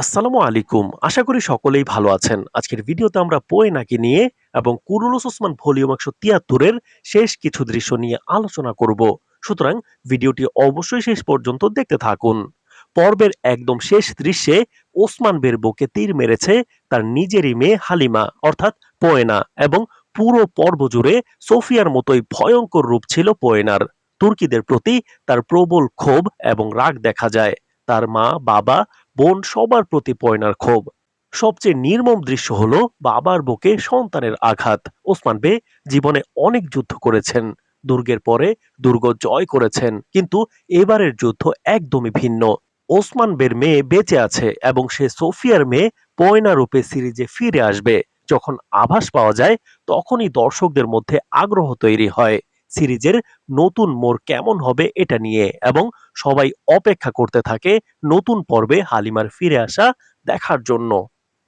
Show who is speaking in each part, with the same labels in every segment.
Speaker 1: আসসালামু আলাইকুম। আশা করি সকলেই ভালো আছেন। আজকের ভিডিওতে আমরা পোয়েনাকে নিয়ে এবং কুরুলুস ওসমান ভলিউম একশো তিয়াত্তরের শেষ কিছু দৃশ্য নিয়ে আলোচনা করব। সুতরাং ভিডিওটি অবশ্যই শেষ পর্যন্ত দেখতে থাকুন। পর্বের একদম শেষ দৃশ্যে ওসমান বের বুকে তীর মেরেছে তার নিজেরই মেয়ে হালিমা, অর্থাৎ পোয়েনা এবং পুরো পর্ব জুড়ে সোফিয়ার মতোই ভয়ঙ্কর রূপ ছিল পোয়েনার। তুর্কিদের প্রতি তার প্রবল ক্ষোভ এবং রাগ দেখা যায়। তার মা, বাবা বোন সবার প্রতি পয়নার ক্ষোভ। সবচেয়ে নির্মম দৃশ্য হল বাবার বুকে সন্তানের আঘাত। ওসমান বে জীবনে অনেক যুদ্ধ করেছেন। দুর্গের পরে দুর্গ জয় করেছেন, কিন্তু এবারের যুদ্ধ একদমই ভিন্ন। ওসমান বের মেয়ে বেঁচে আছে এবং সে সোফিয়ার মেয়ে পয়না রূপে সিরিজে ফিরে আসবে। যখন আভাস পাওয়া যায়, তখনই দর্শকদের মধ্যে আগ্রহ তৈরি হয়। সিরিজের নতুন মোড় কেমন হবে এটা নিয়ে এবং সবাই অপেক্ষা করতে থাকে নতুন পর্বে হালিমার ফিরে আসা দেখার জন্য।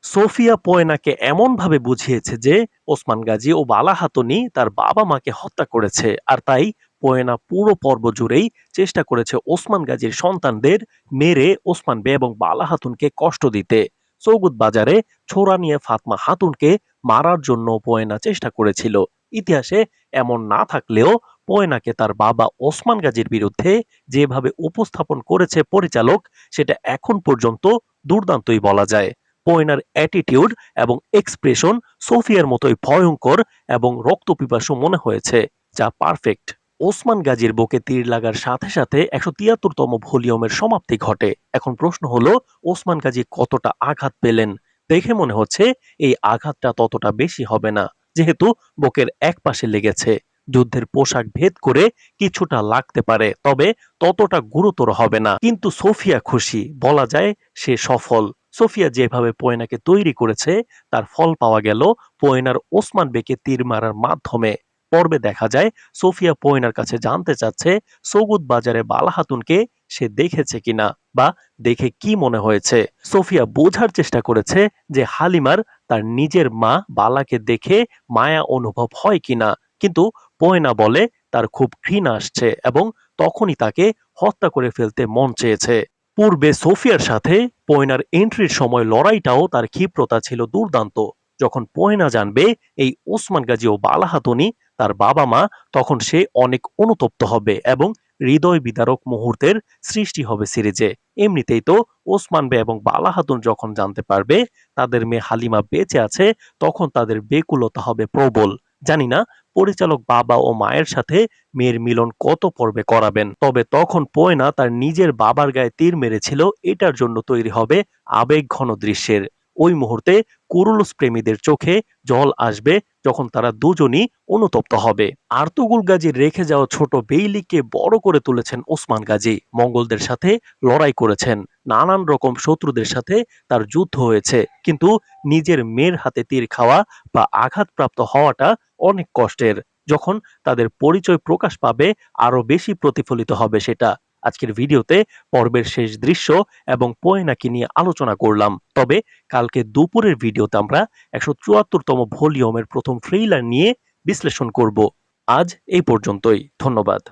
Speaker 1: সোফিয়া পয়নাকে এমনভাবে বুঝিয়েছে যে ওসমান গাজী ও বালা হাতুনি তার বাবা মাকে হত্যা করেছে আর তাই পয়না পুরো পর্ব জুড়েই চেষ্টা করেছে ওসমান গাজীর সন্তানদের মেরে ওসমান বে এবং বালা হাতুনকে কষ্ট দিতে। সৌগুদ বাজারে ছোড়া নিয়ে ফাতমা হাতুনকে মারার জন্য পয়না চেষ্টা করেছিল। ইতিহাসে এমন না থাকলেও পয়নাকে তার বাবা ওসমান গাজীর বিরুদ্ধে যেভাবে উপস্থাপন করেছে পরিচালক, সেটা এখন পর্যন্ত দুর্দান্তই বলা যায়। পয়নার অ্যাটিটিউড এবং এক্সপ্রেশন সোফিয়ার মতোই ভয়ঙ্কর এবং রক্তপিপাসু মনে হয়েছে, যা পারফেক্ট ওসমান গাজীর বুকে তীর লাগার সাথে সাথে একশো তিয়াত্তরতম ভলিউমের সমাপ্তি ঘটে। এখন প্রশ্ন হলো, ওসমান গাজী কতটা আঘাত পেলেন? দেখে মনে হচ্ছে এই আঘাতটা ততটা বেশি হবে না। যেহেতু বুকের এক পাশে লেগেছে। যুদ্ধের পোশাক ভেদ করে কিছুটা লাগতে পারে, তবে ততটা গুরুতর হবে না। কিন্তু সোফিয়া খুশি, বলা যায় সে সফল। সোফিয়া যেভাবে পয়নাকে তৈরি করেছে, তার ফল পাওয়া গেল পয়নার ওসমান বেকে তীর মারার মাধ্যমে। পর্বে দেখা যায়, সোফিয়া পয়নার কাছে জানতে চাচ্ছে, সৌগুদ বাজারে বালাহাতুনকে সে দেখেছে কিনা বা দেখে কি মনে হয়েছে। সোফিয়া বোঝার চেষ্টা করেছে যে হালিমার তার নিজের মা বালাকে দেখে মায়া অনুভব হয় কিনা। কিন্তু পয়না বলে তার খুব ঘৃণা আসছে এবং তখনই তাকে হত্যা করে ফেলতে মন চেয়েছে। পূর্বে সোফিয়ার সাথে পয়নার এন্ট্রির সময় লড়াইটাও তার ক্ষিপ্রতা ছিল দুর্দান্ত। যখন পয়না জানবে এই ওসমান গাজী ও বালাহাতুনি তার বাবা মা তখন সে অনেক অনুতপ্ত হবে এবং হৃদয় বিদারক মুহূর্তের সৃষ্টি হবে সিরিজে। এমনিতেই তো ওসমান বে এবং বালাহাতুন যখন জানতে পারবে তাদের মেয়ে হালিমা বেঁচে আছে, তখন তাদের বেকুলতা হবে প্রবল। জানি না পরিচালক বাবা ও মায়ের সাথে মেয়ের মিলন কত পর্বে করাবেন, তবে তখন পয়না তার নিজের বাবার গায়ে তীর মেরেছিল, এটার জন্য তৈরি হবে আবেগ ঘন দৃশ্যের। ওই মুহূর্তে কুরুলুস প্রেমীদের চোখে জল আসবে যখন তারা দুজনই অনুতপ্ত হবে। আর্তুগুল গাজী রেখে যাওয়া ছোট বেইলিকে বড় করে তুলেছেন ওসমান গাজী। মঙ্গলদের সাথে লড়াই করেছেন। নানান রকম শত্রুদের সাথে তার যুদ্ধ হয়েছে। কিন্তু নিজের মেয়ের হাতে তীর খাওয়া বা আঘাতপ্রাপ্ত হওয়াটা অনেক কষ্টের। যখন তাদের পরিচয় প্রকাশ পাবে আরও বেশি প্রতিফলিত হবে সেটা। আজকের ভিডিওতে পর্বের শেষ দৃশ্য এবং পয়নাকে নিয়ে আলোচনা করলাম। তবে কালকে দুপুরের ভিডিওতে আমরা একশো চুয়াত্তরতম ভলিউমের প্রথম ট্রেইলার নিয়ে বিশ্লেষণ করব। আজ এই পর্যন্তই। ধন্যবাদ।